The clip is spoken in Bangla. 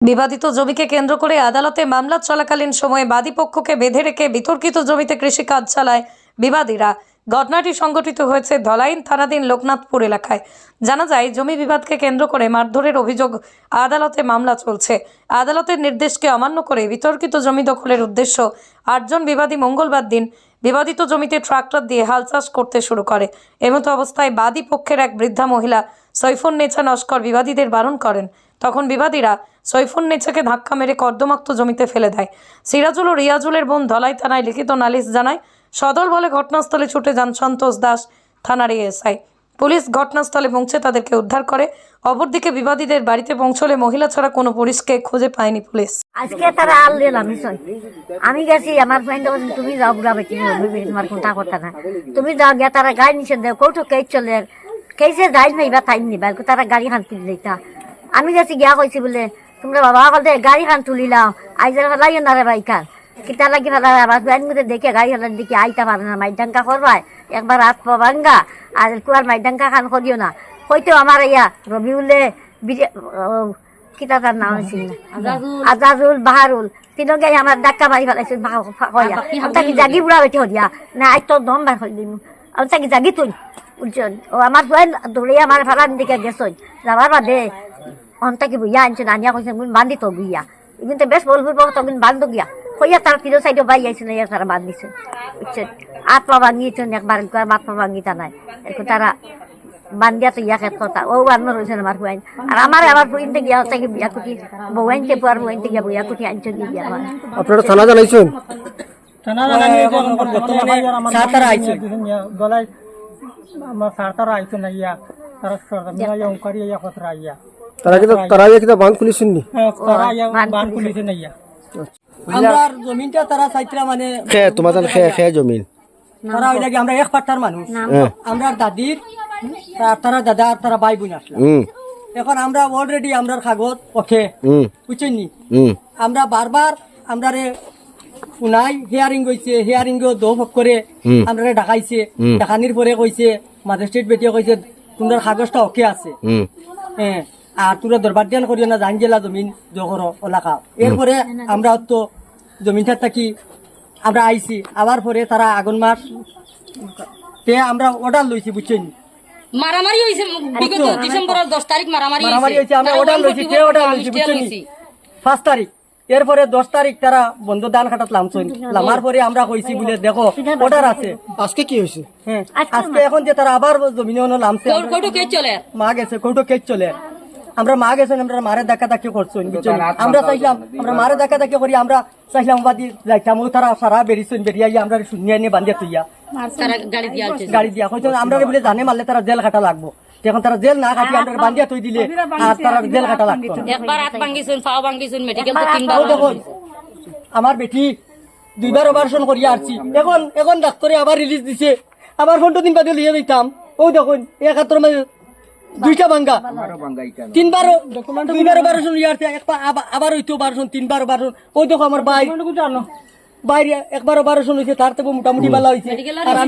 বিবাদিত জমিকে কেন্দ্র করে আদালতে মামলা চলাকালীন সময়ে বাদী পক্ষকে বেঁধে রেখে বিতর্কিত জমিতে কৃষিকাজ চালায় বিবাদীরা। ঘটনাটি সংঘটিত হয়েছে ধলাইন থানাধীন লোকনাথপুর এলাকায়। জানা যায়, জমি বিবাদকে কেন্দ্র করে মারধরের অভিযোগ আদালতে মামলা চলছে। আদালতের নির্দেশকে অমান্য করে বিতর্কিত জমি দখলের উদ্দেশ্য আটজন বিবাদী মঙ্গলবার দিন বিবাদিত জমিতে ট্রাক্টর দিয়ে হাল চাষ করতে শুরু করে। এমতো অবস্থায় বাদী পক্ষের এক বৃদ্ধা মহিলা সৈফুন নেচা নস্কর বিবাদীদের বারণ করেন। তখন বিবাদীরা সৈফুন নেচাকে ধাক্কা মেরে কর্দমাক্ত জমিতে ফেলে দেয়। সিরাজুল ও রিয়াজুলের বোন ধলাই থানায় লিখিত নালিশ জানায়, সদল বলে ঘটনাস্থলে ছুটে যান সন্তোষ দাস থানার এএসআই। পুলিশ ঘটনাস্থলে পৌঁছে তাদেরকে উদ্ধার করে। অপরদিকে বিবাদীদের বাড়িতে পৌঁছলে মহিলা ছাড়া কোনো পুলিশকে খুঁজে পায়নি পুলিশ। আজকে তারা আল দিলাম আমি গেছি, আমার ফ্রেন্ড বলছে, তুমি যাও বেটি তোমার কোনটা কথা না তুমি যাও গিয়া তারা গাড়ি নিচে দেও কৌটো কে চলে। কেসে যাই নাইবা টাইম নিবা তারা গাড়ি খান তুলি তা আমি গেছি গিয়া কইছি বলে তোমরা বাবা বলতে গাড়ি খান তুলিলাম আইজার ফেলাই না রে বাইকার কিতা লাগি ফেলা আবার মধ্যে দেখে গাড়ি ফেলার দিকে আইতা পারে না মাইডাঙ্কা করবাই একবার হাত পা ভাঙ্গা আর কুয়ার মাইডাঙ্কা খান করিও না। হয়তো আমার ইয়া রবিউলে কিতা তার নাম আছিল? না আজাজুল বাহারুল তিনকে আমার ডাক্কা মারি ফেলাইছে তাকে জাগি বুড়া বেটি হরিয়া না তোর দম বার হই দিম। আমি তাকে জাগি তুই বুঝছেন ও আমার দৌড়ে আমার ফেলার দিকে গেছই যাবার বাদে। অন্তাকে বুইয়া আনছেন আনিয়া কইছেন মুই বান্ধি তো গুইয়া কিন্তু বেশ বলব তখন বান্ধ গিয়া। হইয়া তার ফিরো সাইডে বাই আইছে না তারা বান্ধিছে বুঝছেন আট পা ভাঙিয়েছেন একবার একবার মাত পা ভাঙিতা নাই। এখন তারা বান্দিয়া তো ইয়াকে কথা। ও আন্ন রয়েছে আমার বুয়াইন আর আমার আমার বুইন থেকে গিয়া থেকে বিয়া কুটি বউয়াইন থেকে আর বুয়াইন থেকে বিয়া কুটি আনছে গিয়া আমার আপনারা থানা জানাইছেন? সাতারা আইছে। গলাই আমার সাতারা আইছে না ইয়া। তারা সরকার ইয়া ইয়া খতরা ইয়া। তারা কিন্তু তারা বাঁধ না? ইয়া। আমরা জমিনটা তারা চাইতরা মানে খে তোমাদের জমিন। তারা ওই লাগে আমরা এক পাট্টার মানুষ। হ্যাঁ। আমরা দাদির তারা দাদা আর তারা ভাই বোন আসলাম। এখন আমরা অলরেডি আমরা কাগজ ওকে আমরা বারবার আমরা রে শুনাই হিয়ারিং গইছে হিয়ারিং দো করে। আমরা ডাকাইছে। ডাকানির পরে কইছে ম্যাজিস্ট্রেট বেটিয়ে কইছে তোমরা কাগজটা ওকে আছে। হ্যাঁ। আর তোরা দরবার দিয়ান করিও না জান জেলা জমিন এলাকা। এরপরে আমরা তো থাকি আমরা আইছি আবার পরে তারা আগুন মাস তে আমরা অর্ডার লইছি বুঝছেন? মারামারি হয়েছে বিগত ডিসেম্বরের দশ তারিখ মারামারি মারামারি হয়েছে আমরা তারা অর্ডার লইছি কে অর্ডার লইছি বুঝছেন? তারিখ। এরপরে দশ তারিখ তারা বন্ধ দান খাটাত লামছইন লামার পরে আমরা কইছি বলে দেখো অর্ডার আছে। আজকে কি হয়েছে হ্যাঁ আজকে এখন যে তারা আবার জমিনে লামছে কোর্ট- কোর্টও চলে? মা গেছে কৌটো কেক চলে। আমরা মা গেছেন আমরা মারে দেখা দেখি করছেন আমরা চাইলাম আমরা মারে দেখা দেখি করি আমরা চাইলাম বাদি যাইতাম তারা সারা বেরিয়েছেন বেরিয়ে আমরা শুনিয়ে নিয়ে বান্ধিয়া তুইয়া গাড়ি দিয়ে হয়তো আমরা বলে জানে মারলে তারা জেল কাটা লাগবো। এখন তারা জেল না কাটি আমরা বান্ধিয়া তুই দিলে আর তারা জেল কাটা লাগতো। একবার হাত ভাঙ্গিছেন পাও ভাঙ্গিছেন মেডিকেল তো তিনবার আমার বেটি দুইবার অপারেশন করিয়া আসছি। এখন এখন ডাক্তারে আবার রিলিজ দিছে। আবার ফোনটা দিন বাদে লিয়ে দিতাম ও দেখুন একাত্তর মাঝে দুইটা ভাঙ্গা। তিনবারও দুইবার অপারেশন লিয়ে আসছে একবার আবার- আবার হইতো অপারেশন তিনবার অপারেশন ওই দেখো আমার ভাই। বাইরে একবার অপারেশন হয়েছে তার থেকে মোটামুটি ভালো হয়েছে আর আমি